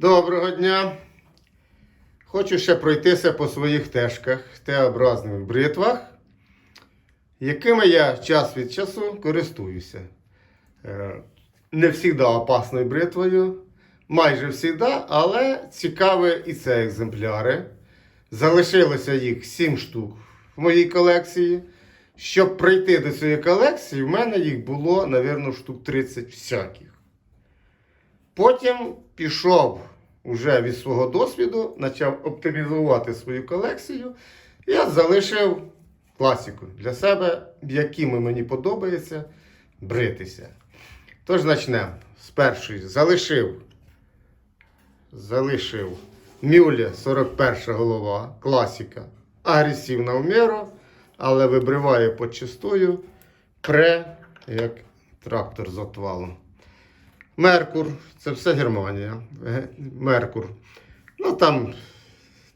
Доброго дня. Хочу ще пройтися по своїх тежках, Т-образних бритвах, якими я час від часу користуюся. Е, Не завжди опасною бритвою, майже завжди, але цікаві і це екземпляри. Залишилося їх 7 штук в моїй колекції. Щоб прийти до цієї колекції, в мене їх було, мабуть, штук 30 всяких. Потім пішов уже від свого досвіду, почав оптимізувати свою колекцію. Я залишив класику для себе, якими мені подобається бритися. Тож почнемо з першої. Залишив. Залишив Мюле 41 голова, класика. Агресивна в міру, але вибриває почистою, пре, як трактор з отвалом. Меркур, це все Германія. Меркур. Ну там,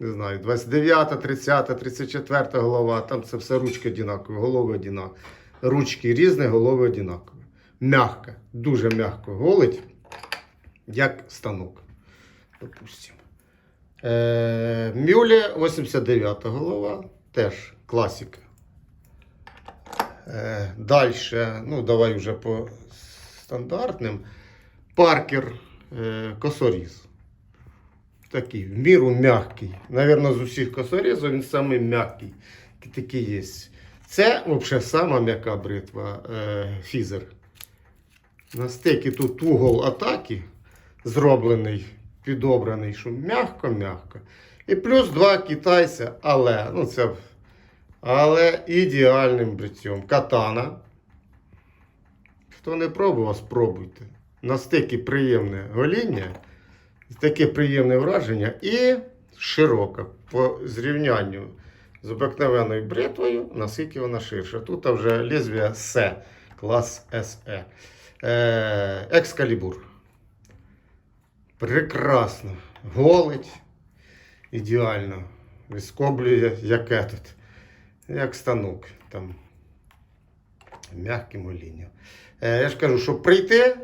не знаю, 29, 30, 34 голова, там це все ручки однакові, голови однакові. Ручки різні, голови однакові. Мягко, дуже м'яко голить, як станок. Допустимо. Е, Мюле 89 голова, теж класика. Е, Далі, ну давай вже по стандартним. Паркер е, косоріз. Такий, в міру м'який. Навірно, з усіх косорізів він самий м'який. Такий є. Це взагалі сама м'яка бритва е, фізер. Настільки тут угол атаки зроблений, підобраний, що м'яко-м'яко. І плюс два китайця, але, ну це, але ідеальним бриттям. Катана. Хто не пробував, спробуйте. Настільки приємне гоління, таке приємне враження і широка по зрівнянню з обикновеною бритвою, наскільки вона ширша. Тут вже лезвія С, клас СЕ. Е, екскалібур. Прекрасно. Голить. Ідеально. Вискоблює, яке тут. Як станок. Там м'яким голінням. Е, я ж кажу, щоб прийти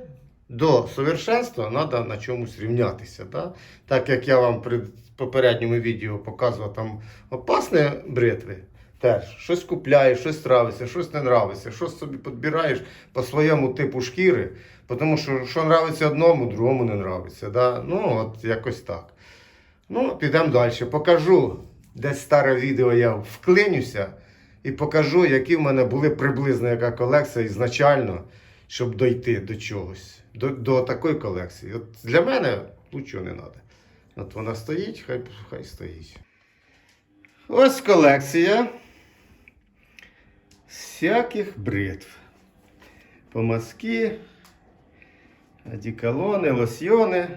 до совершенства, треба на чомусь рівнятися. Да? Так як я вам при попередньому відео показував там опасні бритви, теж щось купляєш, щось нравиться, щось не нравиться, щось собі підбираєш по своєму типу шкіри, тому що що нравиться одному, другому не нравиться. Да? Ну, от якось так. Ну, підемо далі. Покажу десь старе відео я вклинюся і покажу, які в мене були приблизно яка колекція ізначально, щоб дойти до чогось, до, до такої колекції. От для мене нічого не треба. От вона стоїть, хай, хай стоїть. Ось колекція всяких бритв. Помазки, одеколони, лосьйони.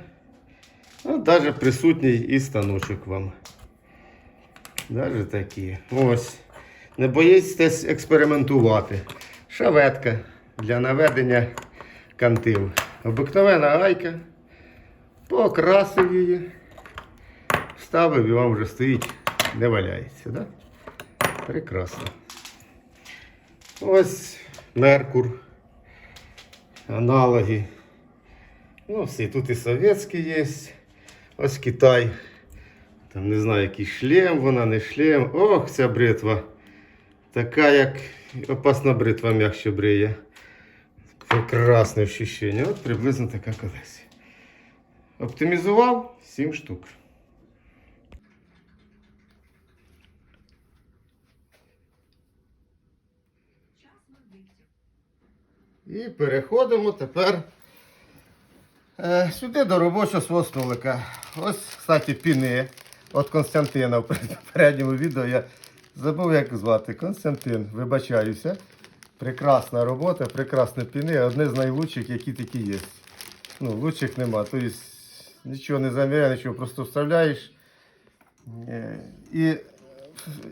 Ну, навіть присутній і станочок вам. Навіть такі. Ось. Не боїтесь експериментувати. Шаветка для наведення кантів. Обикновена гайка. Покрасив її. Вставив і вам вже стоїть, не валяється. Да? Прекрасно. Ось Меркур. Аналоги. Ну, всі тут і совєтські є. Ось Китай. Там не знаю, який шлем, вона не шлем. Ох, ця бритва. Така, як опасна бритва м'якше бриє. Прекрасне ощущення. От приблизно така колекція. Оптимізував 7 штук. І переходимо тепер е, сюди до робочого свого столика. Ось, кстати, піни від Константина в попередньому відео я забув, як звати. Константин, вибачаюся. Прекрасна робота, прекрасні піни. Одне з найлучших, які такі є. Ну, лучших нема. Тобто нічого не заміряє, нічого, просто вставляєш е, і,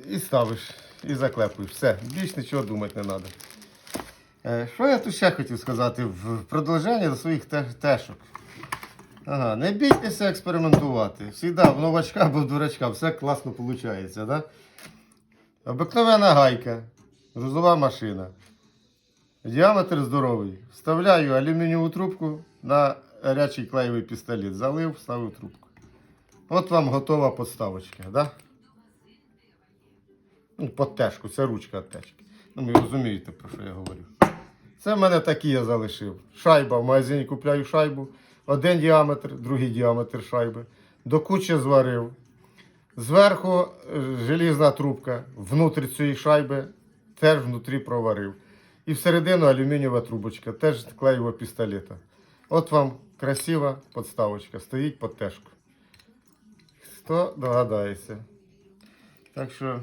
і ставиш, і заклепуєш. Все, більш нічого думати не треба. Що я тут ще хотів сказати в продовження до своїх тешок? Ага, не бійтеся експериментувати. Всегда в новачка або в дурачка все класно виходить. Да? Обикновена гайка, грузова машина. Діаметр здоровий. Вставляю алюмінієву трубку на гарячий клеєвий пістолет. Залив, вставив трубку. От вам готова подставочка, да? Ну, це ручка від. Ну, ви розумієте, про що я говорю. Це в мене такі я залишив. Шайба в магазині купляю шайбу. Один діаметр, другий діаметр шайби. До кучі зварив. Зверху е, желізна трубка, внутрі цієї шайби теж внутрі проварив. І всередину алюмінієва трубочка, теж клеєва пістолета. От вам красива подставочка, стоїть под тежку. Хто догадається? Так що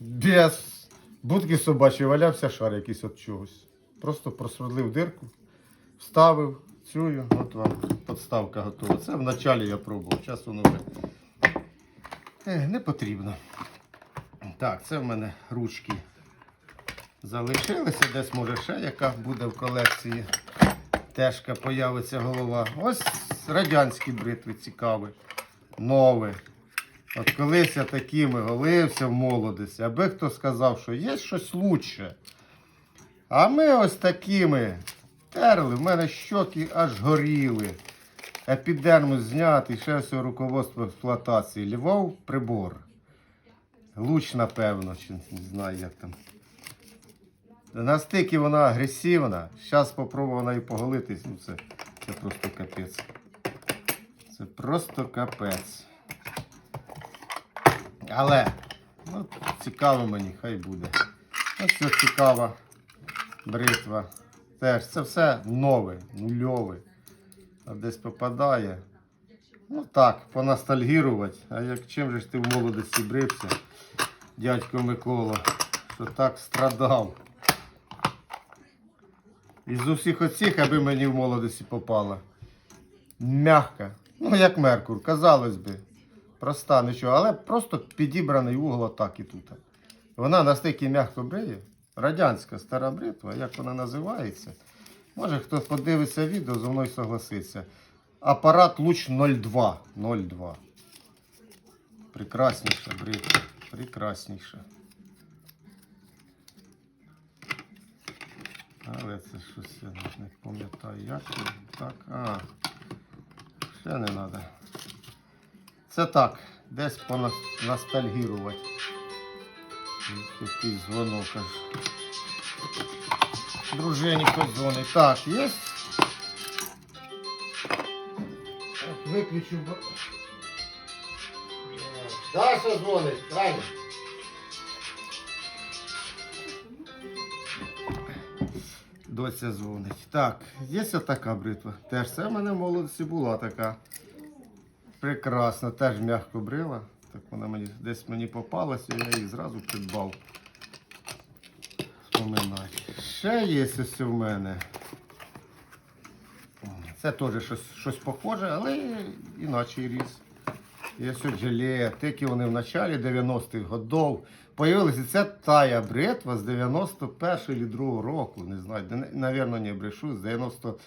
без будки собачої валявся шар якийсь от чогось. Просто просверлив дирку, вставив цю, от вам подставка готова. Це вначалі я пробував, зараз воно вже е, не потрібно. Так, це в мене ручки залишилися. Десь може ще яка буде в колекції. Тежка появиться голова. Ось радянські бритви цікаві. Нові. От колись я такими голився в молодості, аби хто сказав, що є щось лучше. А ми ось такими терли, в мене щоки аж горіли. Епідермус знятий, ще все руководство експлуатації. Львов прибор. Луч, напевно, чи не знаю як там. Настільки вона агресивна. Зараз спробую вона і поголитись. Ну це, це просто капець. Це просто капець. Але, ну, цікаво мені, хай буде. Ось це цікава бритва. Теж це все нове, нульове. А десь попадає. Ну так, поностальгірувати. А як чим же ж ти в молодості брився, дядько Микола, що так страдав. Із усіх оцих, аби мені в молодості попало. Мягка. Ну, як Меркур, казалось би. Проста нічого, але просто підібраний угол отак і тут. Вона настільки м'яко бриє. Радянська стара бритва, як вона називається. Може хто подивиться відео, зі мною согласиться. Апарат луч 02. 02. Прекрасніша бритва. Прекрасніша. Але це щось я не пам'ятаю. Як так? А. Ще не треба. Це так, десь поностальгірувати. Якийсь дзвонок аж. Дружині дзвонить. Так, є? Виключу. бо- Даша дзвонить, правильно? Доця дзвонить. Так, є така бритва. Теж це в мене в молодості була така. Прекрасно, теж м'яко брила. Так вона мені десь мені попалася, я її зразу придбав. Вспоминати. Ще є ось в мене. Це теж щось, щось похоже, але іначе різ. Є желе, тільки вони в началі 90-х годов. Появилися це тая бритва з 91 чи 2 року. Не знаю, де- навірно, не брешу, з 90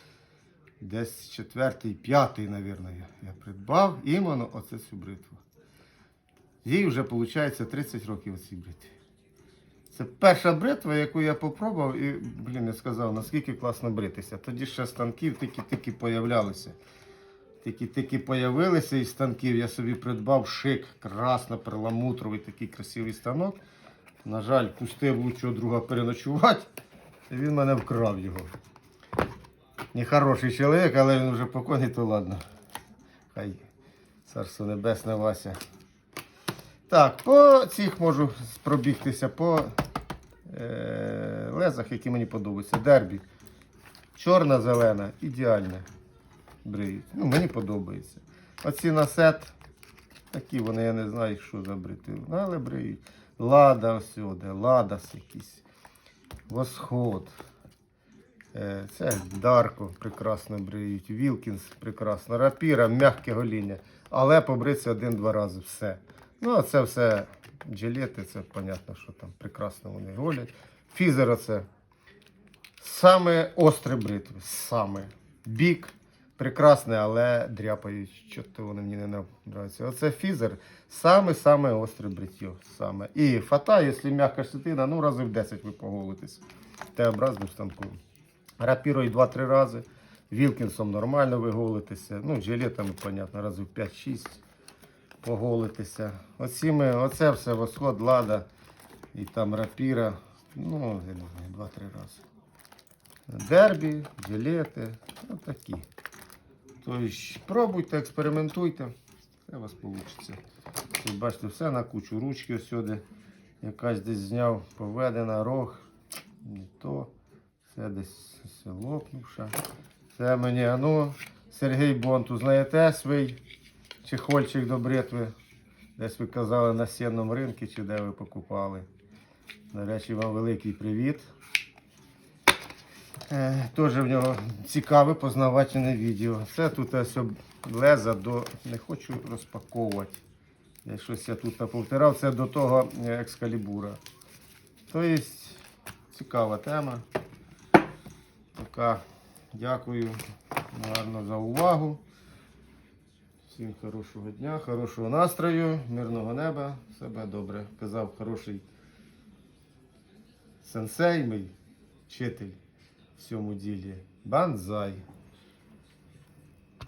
десь четвертий, п'ятий, навірно, я, придбав іменно оце цю бритву. Їй вже виходить 30 років оцій бритві. Це перша бритва, яку я попробував, і, блін, я сказав, наскільки класно бритися. Тоді ще станків тільки-тільки появлялися. Тільки-тільки появилися із станків, я собі придбав шик, красно, перламутровий такий красивий станок. На жаль, пустив лучшого друга переночувати, і він мене вкрав його. Нехороший чоловік, але він вже покойний, то ладно. Хай царство небесне Вася. Так, по цих можу пробігтися по е, лезах, які мені подобаються. Дербі. Чорна, зелена, ідеальна. Бриють. Ну, мені подобається. Оці на сет, такі вони, я не знаю, що за брити. Ну, але бриють. Лада ось ладас якийсь. Восход. Е, Це Дарко прекрасно бриють. Вілкінс прекрасно. Рапіра, м'яке гоління. Але побриться один-два рази все. Ну, а це все джилети, це понятно, що там прекрасно вони голять. Фізер це саме остре бритви. Саме. Бік прекрасний, але дряпають. Що то вони мені не подобається. Оце фізер саме-саме остре бриття. Саме. І фата, якщо м'яка щетина, ну рази в 10 ви поголитесь. Т-образним станком. Рапірою 2-3 рази. Вілкінсом нормально ви голитеся. Ну, жилетами, понятно, разів 5-6 поголитися. Оці ми, оце все восход, лада і там рапіра. Ну, я не знаю, два-три рази. Дербі, жилети, такі. Тобто пробуйте, експериментуйте, все у вас вийде. Тут бачите, все на кучу. Ручки ось сюди. Якась десь зняв, поведена, рог. Не то. Все десь все лопнувше. Це мені, а ну, Сергій Бонт, узнаєте свій чехольчик до бритви? Десь ви казали на сінному ринку чи де ви покупали. До речі, вам великий привіт. Е, Теж в нього цікаве познавательне відео. Це тут ось леза до. Не хочу розпаковувати. Я щось я тут повтирав, це до того е, екскалібура. Тобто цікава тема. Така. Дякую гарно за увагу. Всім хорошого дня, хорошого настрою, мирного неба, себе добре. Казав хороший сенсей, мій вчитель в цьому ділі. Банзай.